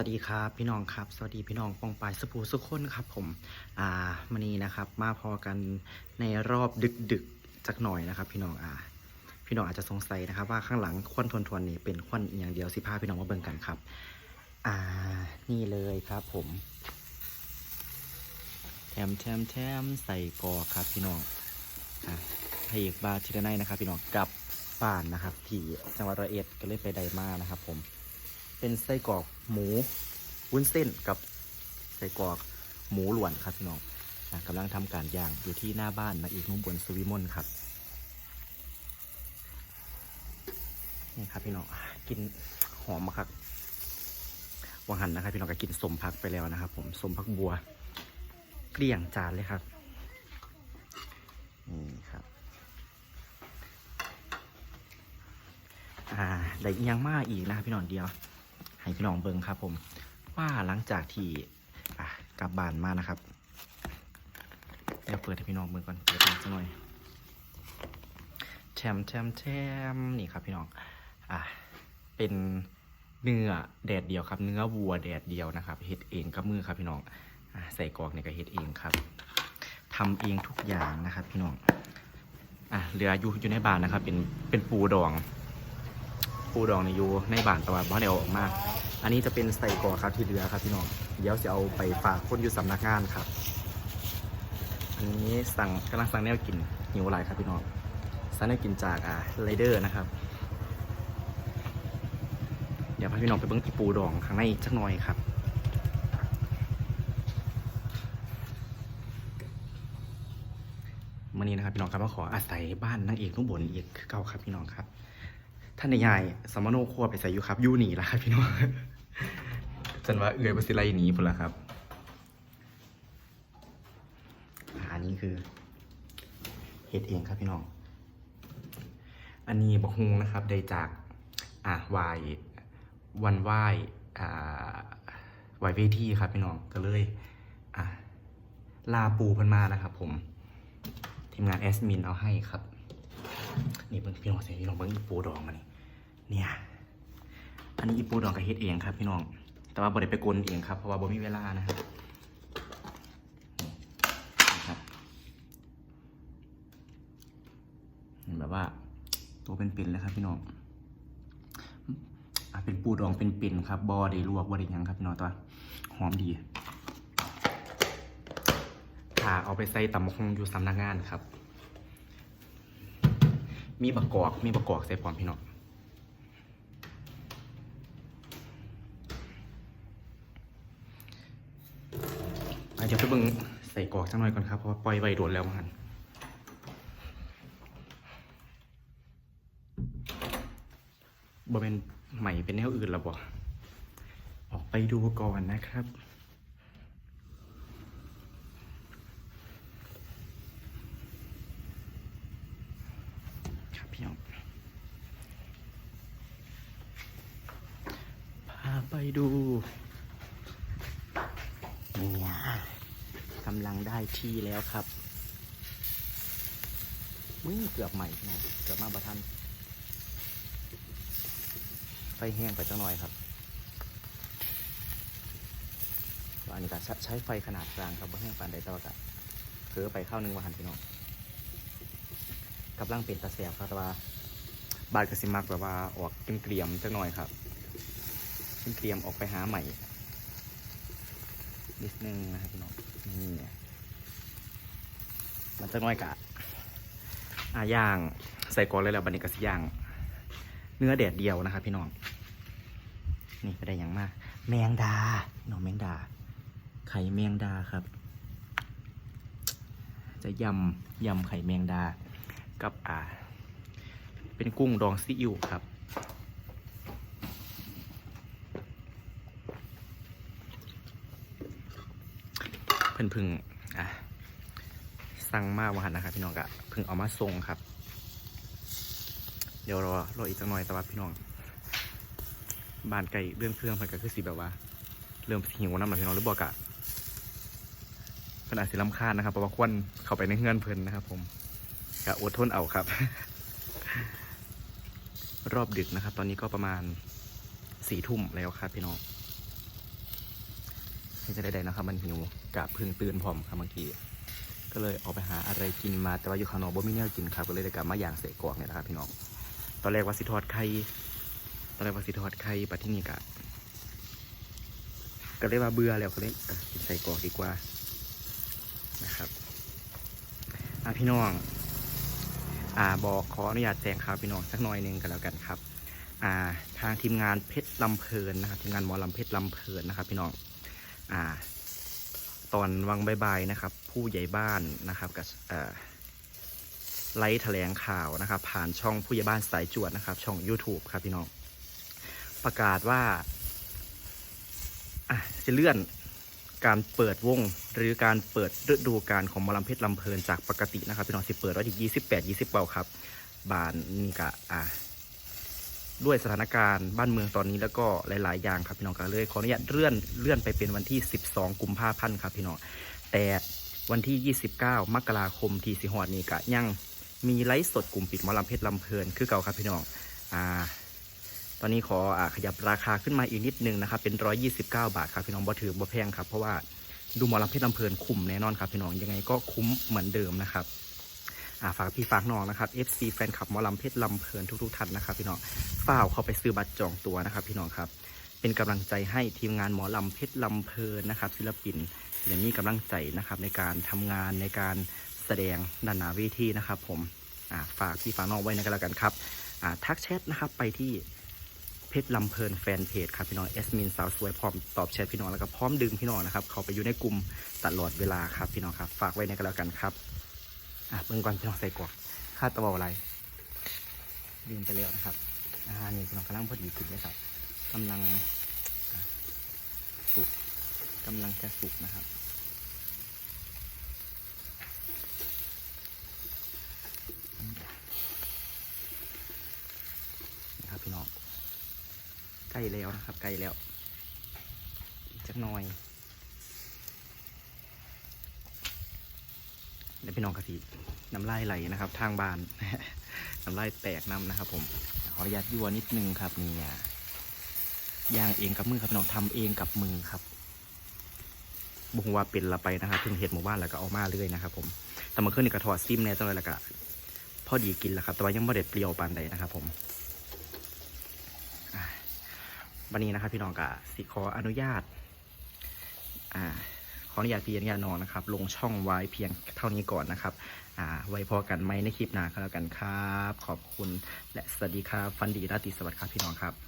วัสดีครับพี่น้องครับ สวัสดีพี่น้องปองปายสปูสุขคนครับผมอ่ามันนี้นะครับ มาพอกันในรอบดึกดึกๆจักหน่อยนะครับ พี่น้องอ่า พี่น้องอาจจะสงสัยนะครับ ว่าข้างหลังควันทวนทวนๆนี่เป็นควันอย่างเดียวสิพาพี่น้องมาเบิ่งกันครับ อ่านี่เลยครับผม แถมแถมแถมใส่กอครับพี่น้องอ่าพระเอกบาร์ทิรนัยนะครับ พี่น้องกลับบ้านนะครับ ที่จังหวัดร้อยเอ็ดก็เลยไปไดมานะครับ ผม เป็นไส้กรอกหมูวุ้นเส้นกับไส้กรอกหมูหลวนครับพี่น้องอะกำลังทำการย่างอยู่ที่หน้าบ้านนะอีกนุ่มบนสวิมลครับนี่ครับพี่น้องกินหอมมากครับวังหันนะครับพี่น้องก็กินสมพักไปแล้วนะครับ ผมสมพักบัว เกลี้ยงจานเลยครับนี่ครับอ่าได้ยังมาอีกนะครับพี่น้องเดียว ให้พี่น้องเบิ่งครับผม ว่าหลังจากที่กลับบ้านมานะครับเดี๋ยวเปิดให้พี่น้องเบิ่งก่อนเปิดมาสักหน่อยแชมแชมแชมนี่ครับพี่น้องอะเป็นเนื้อแดดเดียวครับ เนื้อวัวแดดเดียวนะครับเฮ็ดเองกับมือครับพี่น้องอะใส่กรอกเนี่ยก็เฮ็ดเองครับทำเองทุกอย่างนะครับ พี่น้องอะเหลืออยู่อยู่ในบ้านนะครับ เป็นเป็นปูดอง ปูดองในอยู่ในบ้านแตะวันบ้านเดียวออกมา อันนี้จะเป็นใส่กรอกครับที่เหลือครับพี่น้อง เดี๋ยวจะเอาไปฝากคนอยู่สำนักงานครับ อันนี้สั่งกำลังสั่งแนวกินหิวอะไรครับพี่น้อง สั่งแนวกินจากอ่าไรเดอร์นะครับ เดี๋ยวพาพี่น้องไปเบิ้งอีปูดองข้างในอีกสักหน่อยครับมื่อนี้นะครับพี่น้องครับมาขออาศัยบ้านนางเอกนุ่งบนอีกคือเก่าครับพี่น้องครับ ท่านนายยายสมโนครัวไปใส่อยู่ครับอยู่หนีแล้วครับพี่น้องจันว่าเอื่อยบสิไลหนีพุ่นละครับอ่าอันนี้คือเฮ็ดเองครับพี่น้อง อันนี้บะฮุงนะครับได้จากอ่าวายวันไหว้อ่าวายเวทีครับพี่น้องก็เลยอ่าลาปูเพิ่นมานะครับ ผมทีมงานแอสมินเอาให้ครับ นี่เพิ่งพี่น้องเสียพี่น้องเบิ้งอีปูดองมานี่ เนี่ย อันนี้อีปูดองกับเฮ็ดเองครับพี่น้อง แต่ว่าบ่ได้ไปกลนเองครับเพราะว่าบ่มีเวลานะครับนะครับเห็นแบบว่าตัวเป็นๆเลยครับพี่น้องอเป็นปูดองเป็นๆครับบอได้ลวกบ่ได้ยังครับพี่น้องตัวหอมดีถ้าเอาไปใส่ตำบักคงอยู่สำนักงานครับ มีบักกอก มีบักกอกใส่พร้อมพี่น้อง เดี๋ยวไปเบิ่งใส่กรอกสักหน่อยก่อนครับเพราะว่าปล่อยไว้โดนแล้วมันบ่เป็นใหม่เป็นแนวอื่นแล้วบ่ออกไปดูก่อนนะครับครับพี่น้องพาไปดูเนี่ กำลังได้ที่แล้วครับมึงเกือบใหม่พี่น้องเกือบมาประทัน ไฟแห้งไปจังหน่อยครับอันนี้ก็ใช้ไฟขนาดกลางครับว่าแห้งปานใดต่ว่าก็เือไปเข้าวหนึ่งวันหันพี่น้องกำลังเป็นตาแสบครับแต่ว่าบาดกระสิมักแบบว่าออกเกลียมจังหน่อยครับเกลียมออกไปหาใหม่นิดนึงนะครับพี่น้อง นี่มันจะน้อยกะอาย่าง ใส่กอนเลยแล้วบันนี้กระสิย่าง เนื้อแดดเดียวนะครับพี่น้อง นี่ก็ได้อย่างมาก แมงดาน้องแมงดา ไข่แมงดาครับ จะยำยำไข่แมงดา กับอ่า เป็นกุ้งดองซีอิ๊วครับ เพิ่นพึ่งอะสั่งมาวันหันนะครับพี่น้องกะพึ่งเอามาส่งครับ เดี๋ยวรอรออีกสักหน่อยแต่ว่าพี่น้องบานไก่เรื่องเครื่องมันก็คือสิแบบว่า เริ่มหิวน้ำหนักพี่น้องหรือบอกกะเพิ่นอาจสิลำคาญนะครับเพราะว่าควันเข้าไปในเฮือนเพิ่นนะครับ ผมกะอดทนเอาครับ รอบดึกนะครับ ตอนนี้ก็ประมาณสี่ทุ่มแล้วครับพี่น้อง มันจะได้ได้นะครับ มันหิวกะเพึ่งตื่นพร้อมครับเมื่อกี้ก็เลยออกไปหาอะไรกินมาแต่ว่าอยู่ข้างนอกบ่มีแนวกินครับก็เลยได้กลับมาอย่างเสกรอกเนี่ยนะครับพี่น้องตอนแรกว่าสิทอดไข่ตอนแรกว่าสิทอดไข่ปัที่นี่กะก็เลยว่าเบื่อแล้วก็เลยกินใส่กอกดีกว่านะครับอะพี่น้องอ่าบอกขออนุญาตแจ้งข่าวพี่น้องสักหน่อยหนึ่งกันแล้วกันครับ อ่าทางทีมงานเพชรลำเพลินนะครับทีมงานหมอลำเพชรลำเพลินนะครับ พี่น้อง อ่า ตอนวังบายๆนะครับ ผู้ใหญ่บ้านนะครับกับไลฟ์แถลงข่าวนะครับ ผ่านช่องผู้ใหญ่บ้านสายจวดนะครับ ช่อง YouTube ครับพี่น้อง ประกาศว่าจะเลื่อนการเปิดวงหรือการเปิดฤดูกาลของมอลำเพชรลำเพลินจากปกตินะครับพี่น้องสิเปิดไว้ที่28 20เบาครับ บานนี่กะอะ ด้วยสถานการณ์บ้านเมืองตอนนี้แล้วก็หลาย ๆ อย่างครับพี่น้องก็เลยขออนุญาตเลื่อนเลื่อนไปเป็นวันที่ 12 กุมภาพันธ์ครับพี่น้องแต่วันที่ 29 มกราคมที่สิหอดนี้ก็ยังมีไลฟ์สดกลุ่มปิดหมอลำเพชรลำเพลินคือเก่าครับพี่น้องอ่าตอนนี้ขออ่าขยับราคาขึ้นมาอีกนิดนึงนะครับเป็น 129 บาทครับพี่น้องบ่ถือบ่แพงครับเพราะว่าดูหมอลำเพชรลำเพลินคุ้มแน่นอนครับพี่น้องยังไงก็คุ้มเหมือนเดิมนะครับ ฝากพี่ฝากน้องนะครับ FC แฟนคลับหมอลำเพชรลำเพลินทุกๆท่านนะครับ พี่น้องฝ้าเข้าไปซื้อบัตรจองตัวนะครับ พี่น้องครับเป็นกำลังใจให้ทีมงานหมอลำเพชรลำเพลินนะครับศิลปินอย่างนี้กำลังใจนะครับในการทำงานในการแสดงด้านหน้าเวทีนะครับผมอ่าฝากพี่ฝากน้องไว้ในกันแล้วกันครับอ่าทักแชทนะครับไปที่เพชรลำเพลินแฟนเพจครับพี่น้องเอสมินสาวสวยพร้อมตอบแชทพี่น้องแล้วก็พร้อมดึงพี่น้องนะครับ เขาไปอยู่ในกลุ่มตลอดเวลาครับพี่น้องครับ ฝากไว้ในกันแล้วกันครับ อะเบิ่งก่อนพี่น้องใส่กรอกคาดตะบอกอะไรลืมไปแล้วนะครับอ่านี่พี่น้องกำลังพอดีกินเลยครับกำลังสุกกำลังจะสุกนะครับนะครับพี่น้องใกล้แล้วนะครับใกล้แล้วอีกจักหน่อย และพี่น้องกะทิน้ำลายไหลนะครับ ทางบานน้ำลายแตกน้ำนะครับ ผมขออนุญาตยั่วนิดนึงครับเนี่ยย่างเองกับมือครับพี่น้องทำเองกับมือครับบุงว่าเป็นละไปนะครับเพิ่งเห็ดหมู่บ้านแล้วก็เอามาเรื่อยนะครับ ผมแต่เมื่อคืนนี่กระถอดซิมแน่จังเลยล้วก็พอดีกินแล้วครับ แต่ว่ายังไม่เด็ดเปรี้ยวปานใดนะครับ ผมวันนี้นะครับพี่น้องกะสิขออนุญาต อ่า ออนุญาตพี่อนุญาตน้องนะครับ ลงช่องไว้เพียงเท่านี้ก่อนนะครับไว้พอกันไหมในคลิปหน้าก็แล้วกันครับ ขอบคุณและสวัสดีครับ ฟันดีราตรีสวัสดิ์ครับพี่น้องครับ